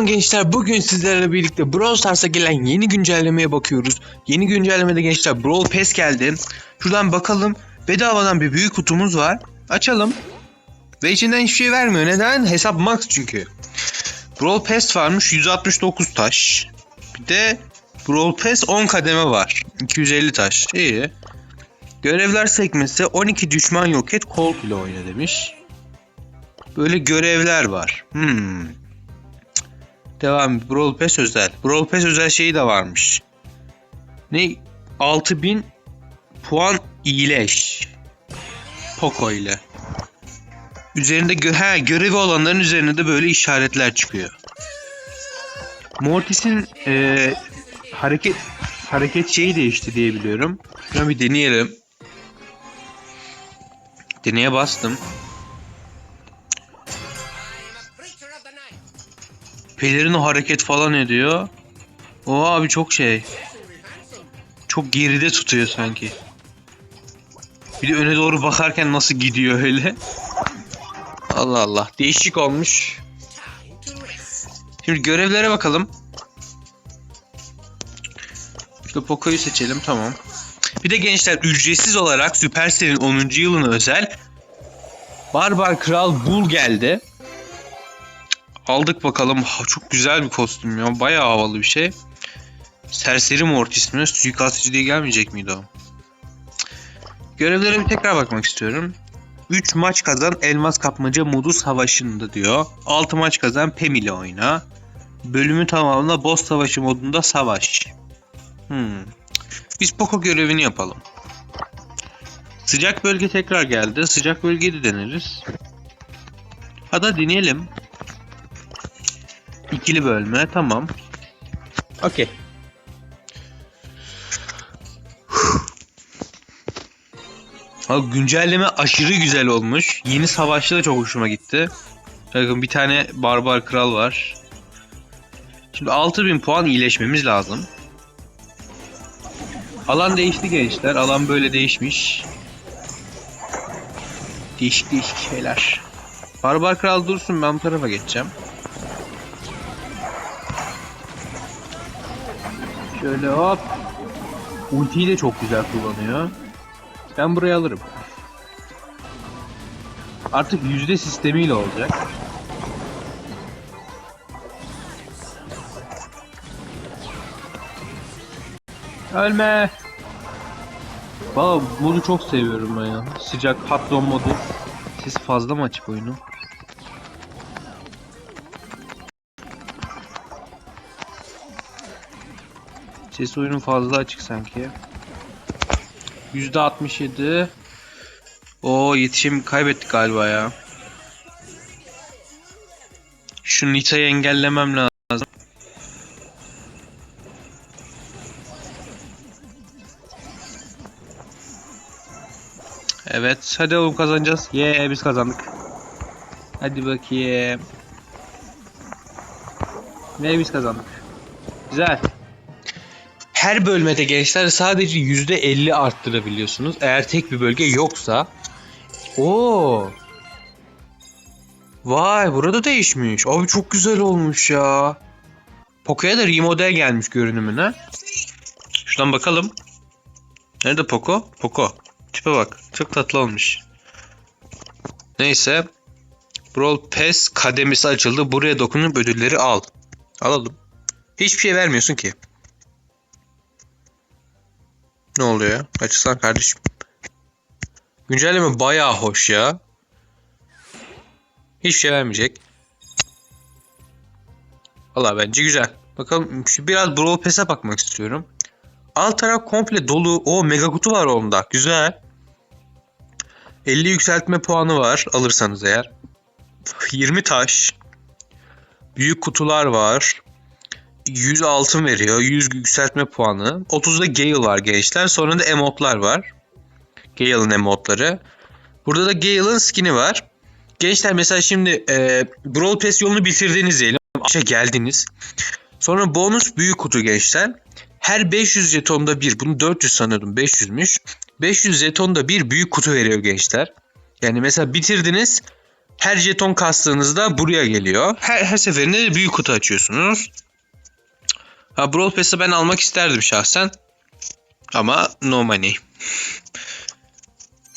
Selam gençler. Bugün sizlerle birlikte Brawl Stars'a gelen yeni güncellemeye bakıyoruz. Yeni güncellemede gençler Brawl Pass geldi. Şuradan bakalım. Bedavadan bir büyük kutumuz var. Açalım. Ve içinden hiçbir şey vermiyor. Neden? Hesap max çünkü. Brawl Pass varmış 169 taş. Bir de Brawl Pass 10 kademe var. 250 taş. İyi. Görevler sekmesi 12 düşman yok et Colt ile oyna demiş. Böyle görevler var. Hmm. Devam. Brawl Pass özel. Brawl Pass özel şeyi de varmış. Ne? 6000 puan iyileş. Poco ile. Üzerinde gö ha, görevi olanların üzerinde de böyle işaretler çıkıyor. Mortis'in e, hareket hareket şeyi değişti diye biliyorum. Şuna bir deneyelim. Deneye bastım. Pelerin hareket falan ediyor. O abi çok şey. Çok geride tutuyor sanki. Bir de öne doğru bakarken nasıl gidiyor öyle. Allah Allah. Değişik olmuş. Şimdi görevlere bakalım. İşte Poco'yu seçelim tamam. Bir de gençler ücretsiz olarak Supercell'in 10. yılına özel Barbar Kral Bull geldi. Aldık bakalım. Ha, çok güzel bir kostüm ya. Bayağı havalı bir şey. Serseri Mortis mi? Suikastçı diye gelmeyecek miydi o? Görevlere tekrar bakmak istiyorum. 3 maç kazan elmas kapmaca modu savaşında diyor. 6 maç kazan Pem ile oyna. Bölümü tamamla boss savaşı modunda savaş. Hmm. Biz Poco görevini yapalım. Sıcak bölge tekrar geldi. Sıcak bölgeyi de deneriz. Hadi deneyelim. İkili bölme tamam. Okey. Güncelleme aşırı güzel olmuş. Yeni savaşçı da çok hoşuma gitti. Bakın bir tane barbar kral var. Şimdi 6000 puan iyileşmemiz lazım. Alan değişti gençler. Alan böyle değişmiş. Değişik değişik şeyler. Barbar kral dursun ben bu tarafa geçeceğim. Şöyle hop. Ultiyi de çok güzel kullanıyor. Ben burayı alırım. Artık yüzde sistemiyle olacak. Ölme. Valla modu çok seviyorum ben ya. Sıcak patron modu. Siz fazla mı açık oyunu? Ses oyunu fazla açık sanki. %67. O yetişim kaybettik galiba ya. Şu Nita'yı engellemem lazım. Evet, hadi oğlum kazanacağız. Ye, biz kazandık. Hadi bakayım. Ne biz kazandık. Güzel. Her bölmede gençler sadece %50 arttırabiliyorsunuz. Eğer tek bir bölge yoksa. Oo. Vay burada değişmiş. Abi çok güzel olmuş ya. Poco'ya da remodel gelmiş görünümüne. Şuradan bakalım. Nerede Poco? Poco. Tipe bak. Çok tatlı olmuş. Neyse. Brawl Pass kademesi açıldı. Buraya dokunup ödülleri al. Alalım. Hiçbir şey vermiyorsun ki. Ne oluyor ya? Açılsan kardeşim. Güncelleme bayağı hoş ya. Hiçbir şey vermeyecek. Valla bence güzel. Bakalım şu biraz Brawl Pass'e bakmak istiyorum. Alt taraf komple dolu. O mega kutu var onda. Güzel. 50 yükseltme puanı var alırsanız eğer. 20 taş. Büyük kutular var. 100 altın veriyor. 100 yükseltme puanı. 30'da Gale var gençler. Sonra da emotlar var. Gale'ın emotları. Burada da Gale'ın skin'i var. Gençler mesela şimdi e, Brawl Pass yolunu bitirdiniz diyelim. Aşağı geldiniz. Sonra bonus büyük kutu gençler. Her 500 jetonda bir. Bunu 400 sanıyordum. 500'müş. 500 jetonda bir büyük kutu veriyor gençler. Yani mesela bitirdiniz. Her jeton kastığınızda buraya geliyor. Her, her seferinde de büyük kutu açıyorsunuz. Ha Brawl Pass'ı ben almak isterdim şahsen. Ama no money.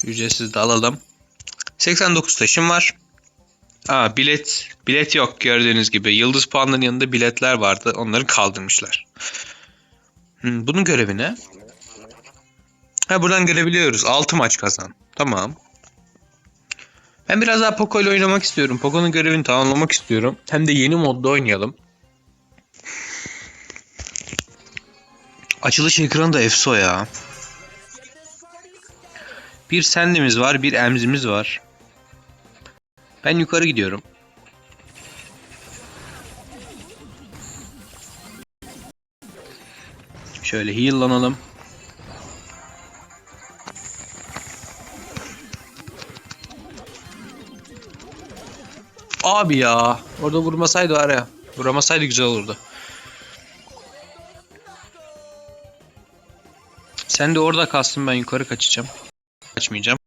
Ücretsiz de alalım. 89 taşım var. Aa bilet bilet yok gördüğünüz gibi. Yıldız puanların yanında biletler vardı. Onları kaldırmışlar. Hmm, bunun görevi ne? Ha buradan görebiliyoruz. 6 maç kazan. Tamam. Ben biraz daha Poco ile oynamak istiyorum. Poco'nun görevini tamamlamak istiyorum. Hem de yeni modda oynayalım. Açılış ekranı da efso ya. Bir sendimiz var, bir emzimiz var. Ben yukarı gidiyorum. Şöyle heal'lanalım. Abi ya. Orada vurmasaydı var ya. Vuramasaydı güzel olurdu. Sen de orada kalsın ben yukarı kaçacağım. Kaçmayacağım.